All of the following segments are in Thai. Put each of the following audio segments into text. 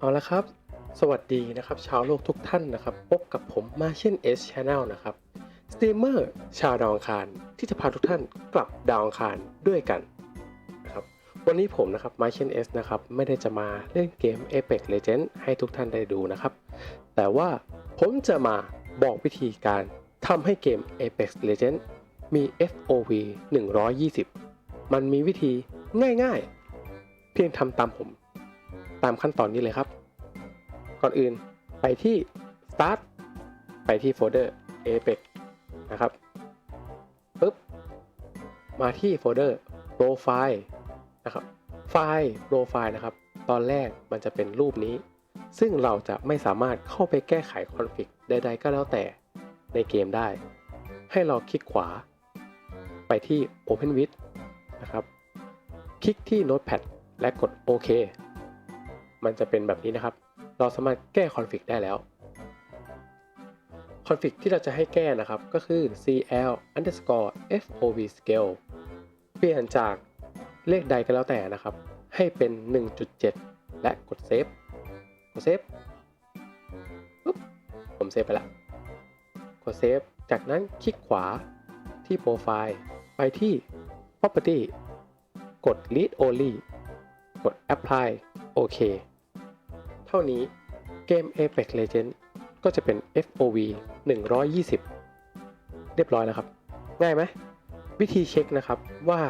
เอาละครับ สวัสดีนะครับ ชาวโลกทุกท่านนะครับ พบกับผม Martian S Channel นะครับสตรีมเมอร์ชาวดาวองคารที่จะพาทุกท่านกลับดาวองคารด้วยกันนะครับวันนี้ผมนะครับ Martian S นะครับไม่ได้จะมาเล่นเกม Apex Legends ให้ทุกท่านได้ดูนะครับ แต่ว่าผมจะมาบอกวิธีการทำให้เกม Apex Legends มี FOV 120 มันมีวิธีง่ายๆ เพียงทำตามผม ตามขั้นตอนนี้เลยครับ ก่อนอื่นไปที่ start ไปที่โฟลเดอร์ apex นะครับปึ๊บมาที่โฟลเดอร์ profile นะครับ ไฟล์ profile นะครับ ตอนแรกมันจะเป็นรูปนี้ ซึ่งเราจะไม่สามารถเข้าไปแก้ไขคอนฟ lict ใดๆ ก็แล้วแต่ในเกมได้ ให้เราคลิกขวา ไปที่ open with นะครับ คลิกที่ notepad และกดโอเค มันจะเป็นแบบนี้นะครับ เราสามารถแก้คอนฟ lict ได้แล้วคอนฟ lict ที่เราจะให้แก้นะครับก็คือ cl underscore fov scale เปลี่ยนจากเลขใดก็แล้วแต่นะครับ ให้เป็น 1.7 และกดเซฟกดเซฟปุ๊บผมเซฟไปล้วกดเซฟจากนั้นคลิกขวาที่โปรไฟล์ไปที่ property กด read only กด apply โอเค เท่านี้เกม Apex Legends ก็จะเป็น FOV 120 เรียบร้อยแล้วครับ ง่ายไหมวิธีเช็คนะครับว่า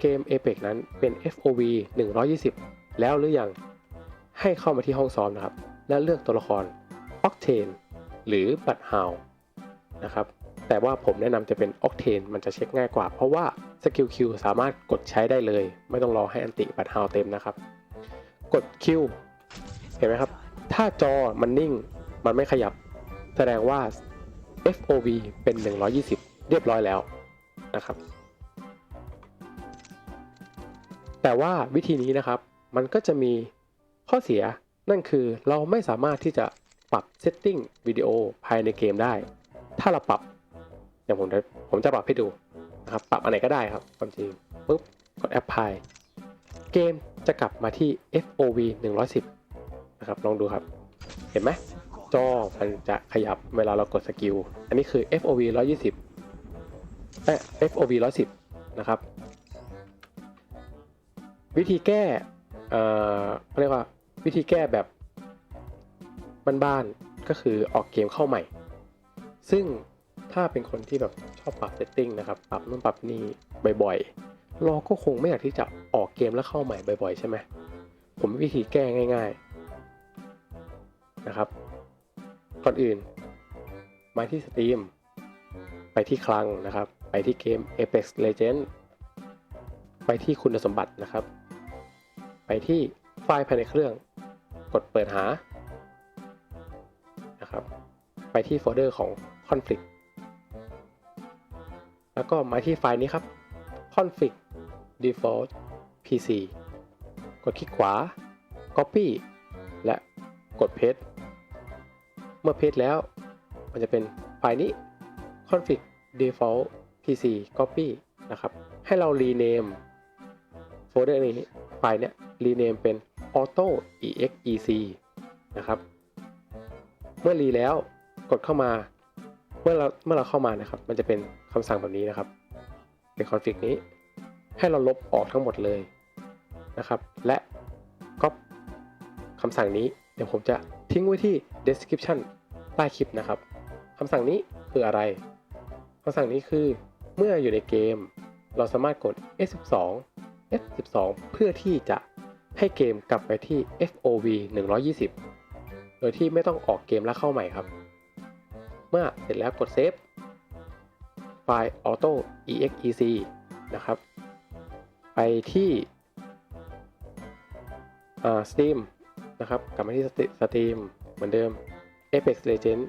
เกม Apex นั้นเป็น FOV 120 แล้วหรือยัง ให้เข้ามาที่ห้องซ้อมนะครับ และเลือกตัวละคร Octane หรือบัตฮาวนะครับ แต่ว่าผมแนะนำจะเป็น Octane มันจะเช็คง่ายกว่า เพราะว่าสกิล Q สามารถกดใช้ได้เลย ไม่ต้องรอให้อันติบัตฮาวเต็มนะครับ กด Q เห็นไหมครับ ถ้าจอมันนิ่งมันไม่ขยับ แสดงว่า FOV เป็น 120 เรียบร้อยแล้วนะครับ แต่ว่าวิธีนี้นะครับ มันก็จะมีข้อเสียนั่นคือเราไม่สามารถที่จะปรับเซตติ้งวิดีโอภายในเกมได้ ถ้าเราปรับอย่างผมผมจะปรับให้ดูนะครับ ปรับอันไหนก็ได้ครับความจริงปุ๊บกด Apply เกมจะกลับมาที่ FOV 110 นะครับ ลองดูครับ เห็นไหมจอมันจะขยับเวลาเรากดสกิล อันนี้คือ FOV 120เอ้ย FOV 110 นะครับ วิธีแก้ เอ่อเขาเรียกว่าวิธีแก้แบบบ้านๆ ก็คือออกเกมเข้าใหม่ ซึ่งถ้าเป็นคนที่แบบชอบปรับเซตติ้งนะครับ ปรับนู่นปรับนี่บ่อยๆ เราก็คงไม่อยากที่จะออกเกมแล้วเข้าใหม่บ่อย ๆ ใช่ไหมผมมีวิธีแก้ง่าย ๆนะครับ ก่อนอื่น มาที่สตรีมไปที่คลังนะครับ ไปที่เกม Apex Legends ไปที่คุณสมบัตินะครับ ไปที่ไฟล์ภายในเครื่อง กดเปิดหานะครับ ไปที่โฟลเดอร์ของ conflict แล้วก็มาที่ไฟล์นี้ครับ conflict default pc กดคลิกขวา copy และกด paste เมื่อ paste แล้ว มันจะเป็นไฟล์นี้ config default pc copy นะครับ ให้เรา rename โฟลเดอร์นี้ไฟล์เนี้ย rename เป็น auto exec นะครับ เมื่อรีแล้วกดเข้ามา เมื่อเราเมื่อเราเข้ามานะครับ มันจะเป็นคำสั่งแบบนี้นะครับ เป็น config นี้ ให้เราลบออกทั้งหมดเลยนะครับ และก็คำสั่งนี้เดี๋ยวผมจะทิ้งไว้ที่ description ใต้คลิปนะครับคำสั่งนี้คืออะไรคำสั่งนี้คือเมื่ออยู่ในเกม เราสามารถกด F12 F12 เพื่อที่จะให้เกมกลับไปที่ FOV 120 โดยที่ไม่ต้องออกเกมแล้วเข้าใหม่ครับ เมื่อเสร็จแล้วกดเซฟไฟล์ auto exec นะครับ ไปที่สตรีมนะครับกลับมาที่สตรีมเหมือนเดิม Apex Legends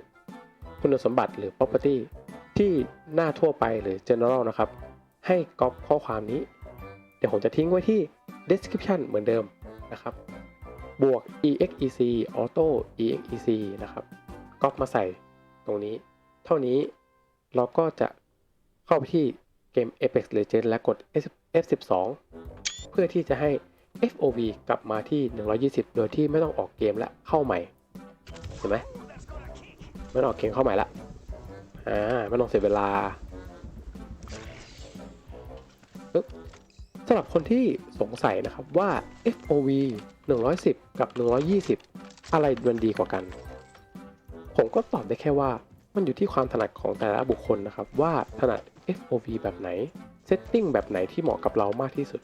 คุณสมบัติหรือ property ที่หน้าทั่วไปหรือ general นะครับ ให้ก๊อปข้อความนี้ เดี๋ยวผมจะทิ้งไว้ที่ description เหมือนเดิมนะครับ บวก exec auto exec นะครับก๊อปมาใส่ตรงนี้ เท่านี้เราก็จะเข้าไปที่เกม Apex Legends และกด F12 เพื่อที่จะให้ FOV กลับมาที่ 120 โดยที่ไม่ต้องออกเกมและเข้าใหม่ เห็นไหมไม่ต้องออกเกมเข้าใหม่ละอ่าไม่ต้องเสียเวลาสำหรับคนที่สงสัยนะครับว่า FOV 110 กับ 120 อะไรมันดีกว่ากัน ผมก็ตอบได้แค่ว่ามันอยู่ที่ความถนัดของแต่ละบุคคลนะครับว่าถนัด FOV แบบไหน ซตติ้งแบบไหนที่เหมาะกับเรามากที่สุด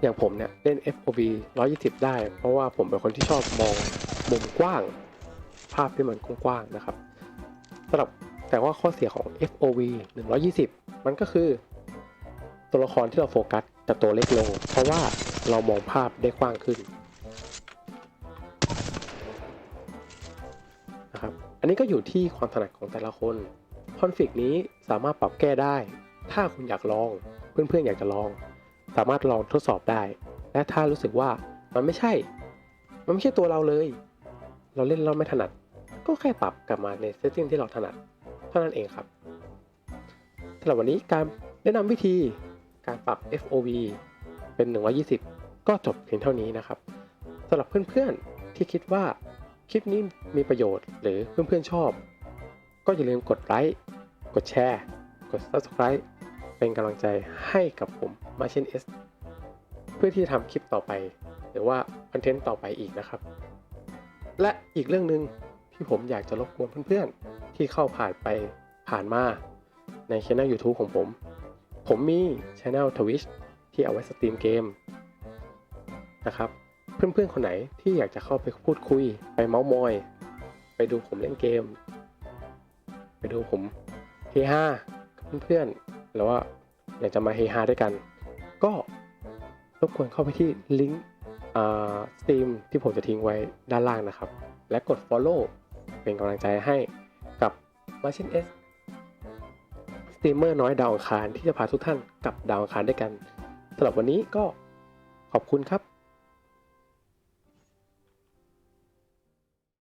อย่างผมเนี่ยเล่น FOV 120 ได้ เพราะว่าผมเป็นคนที่ชอบมองมุมกว้าง ภาพที่มันกว้างๆนะครับสำหรับแต่ว่าข้อเสียของ FOV 120 มันก็คือ ตัวละครที่เราโฟกัสจะตัวเล็กลง เพราะว่าเรามองภาพได้กว้างขึ้นนะครับ อันนี้ก็อยู่ที่ความถนัดของแต่ละคน อนฟ lict นี้สามารถปรับแก้ได้ ถ้าคุณอยากลอง เพื่อนๆอยากจะลอง สามารถลองทดสอบได้ และถ้ารู้สึกว่ามันไม่ใช่ มันไม่ใช่ตัวเราเลย เราเล่นเราไม่ถนัด ก็แค่ปรับกลับมาในเซตติ้งที่เราถนัดเท่านั้นเองครับสำหรับวันนี้การแนะนำวิธีการปรับ FOV เป็น 120 ก็จบเพียงเท่านี้นะครับสำหรับเพื่อนๆที่คิดว่าคลิปนี้มีประโยชน์หรือเพื่อนๆชอบ ก็อย่าลืมกดไลค์ กดแชร์ กด subscribe เป็นกำลังใจให้กับผมมาเช่น S เพื่อที่จะทำคลิปต่อไป หรือว่าคอนเทนต์ต่อไปอีกนะครับ และอีกเรื่องหนึ่งที่ผมอยากจะรบกวนเพื่อนๆ ที่เข้าผ่านไปผ่านมาในช่อง YouTube ของผม ผมมีช่อง Twitch ที่เอาไว้สตรีมเกมนะครับ เพื่อนๆ คนไหนที่อยากจะเข้าไปพูดคุย ไปเมาส์มอย ไปดูผมเล่นเกม ไปดูผม เฮฮาเพื่อนๆหรือว่าอยากจะมาเฮฮาด้วยกัน ก็รบกวนเข้าไปที่ลิงก์สตรีมที่ผมจะทิ้งไว้ด้านล่างนะครับ และกด follow เป็นกำลังใจให้กับ m a r c h i n S สตรีมเมอร์น้อยดาวอังคารที่จะพาทุกท่านกลับดาวอังคารด้วยกันสำหรับวันนี้ก็ขอบคุณครับ